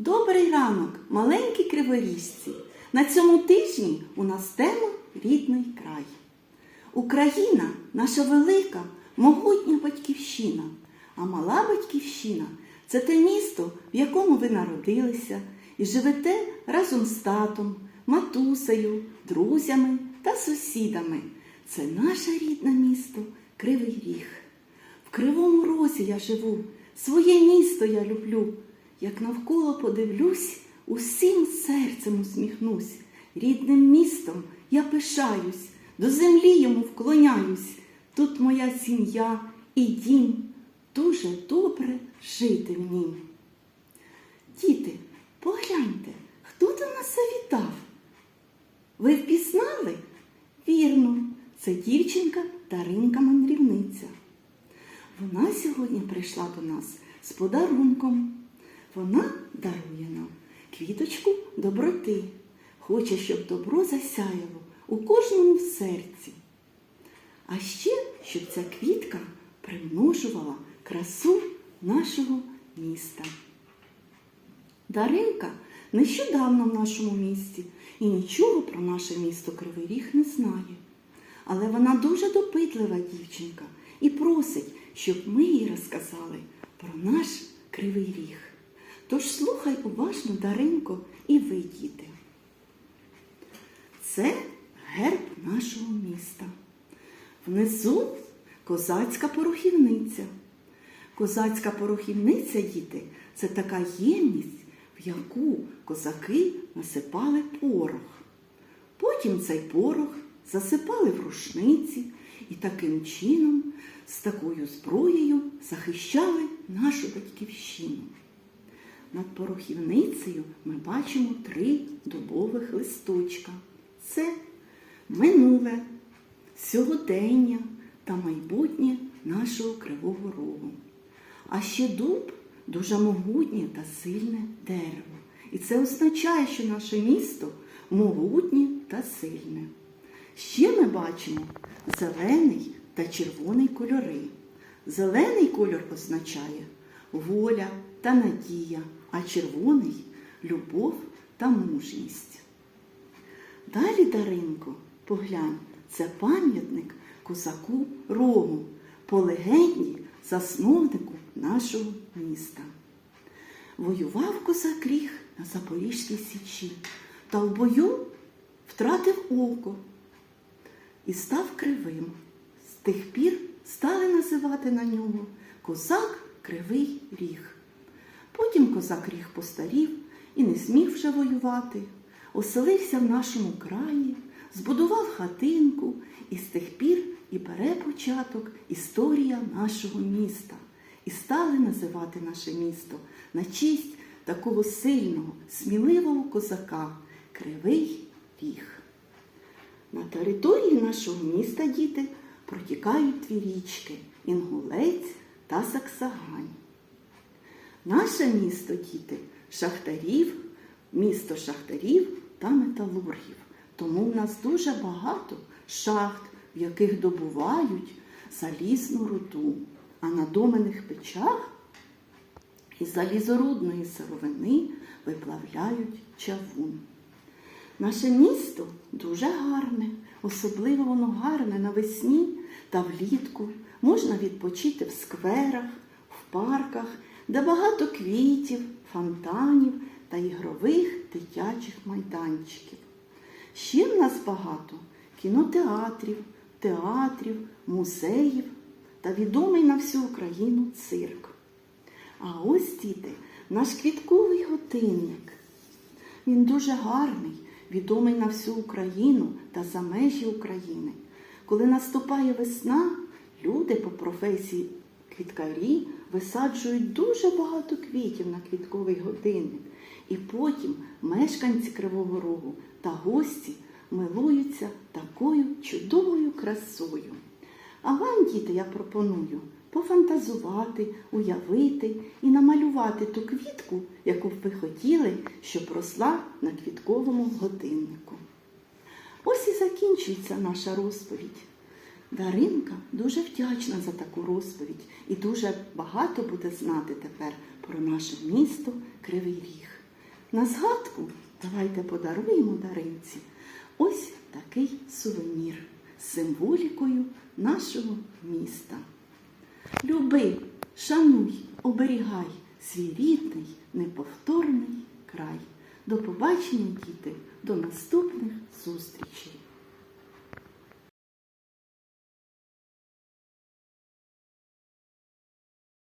Добрий ранок, маленькі криворіжці. На цьому тижні у нас тема рідний край. Україна наша велика, могутня батьківщина. А мала батьківщина це те місто, в якому ви народилися і живете разом з татом, матусею, друзями та сусідами. Це наше рідне місто Кривий Ріг. В Кривому Розі я живу, своє місто я люблю. Як навколо подивлюсь, усім серцем усміхнусь. Рідним містом я пишаюсь, до землі йому вклоняюсь. Тут моя сім'я і дім, дуже добре жити в нім. Діти, погляньте, хто до нас завітав? Ви впізнали? Вірно, це дівчинка Даринка мандрівниця. Вона сьогодні прийшла до нас з подарунком. Вона дарує нам квіточку доброти. Хоче, щоб добро засяяло у кожному серці. А ще, щоб ця квітка примножувала красу нашого міста. Даринка нещодавно в нашому місті і нічого про наше місто Кривий Ріг не знає. Але вона дуже допитлива дівчинка і просить, щоб ми їй розказали про наш Кривий Ріг. Тож слухай уважно, Даринко, і ви, діти. Це герб нашого міста. Внизу козацька порохівниця. Козацька порохівниця, діти, це така ємність, в яку козаки насипали порох. Потім цей порох засипали в рушниці і таким чином, з такою зброєю захищали нашу батьківщину. Над порохівницею ми бачимо три дубових листочка. Це минуле, сьогодення та майбутнє нашого Кривого Рогу. А ще дуб дуже могутнє та сильне дерево. І це означає, що наше місто могутнє та сильне. Ще ми бачимо зелений та червоний кольори. Зелений кольор означає воля та надія, а червоний любов та мужність. Далі, Даринко, поглянь, це пам'ятник козаку Рому, по легенді засновнику нашого міста. Воював козак Ріг на Запорізькій Січі та в бою втратив око і став кривим. З тих пір стали називати на нього козак Кривий Ріг. Потім козак Ріг постарів і не смів вже воювати, оселився в нашому краї, збудував хатинку і з тих пір і бере початок історія нашого міста. І стали називати наше місто на честь такого сильного, сміливого козака Кривий Ріг. На території нашого міста діти протікають дві річки Інгулець та Саксагань. Наше місто, діти, шахтарів, місто шахтарів та металургів. Тому в нас дуже багато шахт, в яких добувають залізну руду, а на доменних печах із залізорудної сировини виплавляють чавун. Наше місто дуже гарне, особливо воно гарне навесні та влітку. Можна відпочити в скверах, в парках, де багато квітів, фонтанів та ігрових дитячих майданчиків. Ще в нас багато кінотеатрів, театрів, музеїв та відомий на всю Україну цирк. А ось діти, наш квітковий годинник. Він дуже гарний, відомий на всю Україну та за межі України. Коли наступає весна, люди по професії квіткарі висаджують дуже багато квітів на квітковий годинник. І потім мешканці Кривого Рогу та гості милуються такою чудовою красою. А вам, діти, я пропоную пофантазувати, уявити і намалювати ту квітку, яку б ви хотіли, щоб росла на квітковому годиннику. Ось і закінчується наша розповідь. Даринка дуже вдячна за таку розповідь і дуже багато буде знати тепер про наше місто Кривий Ріг. На згадку давайте подаруємо даринці ось такий сувенір з символікою нашого міста. Люби, шануй, оберігай свій рідний, неповторний край. До побачення, діти, до наступних зустрічей!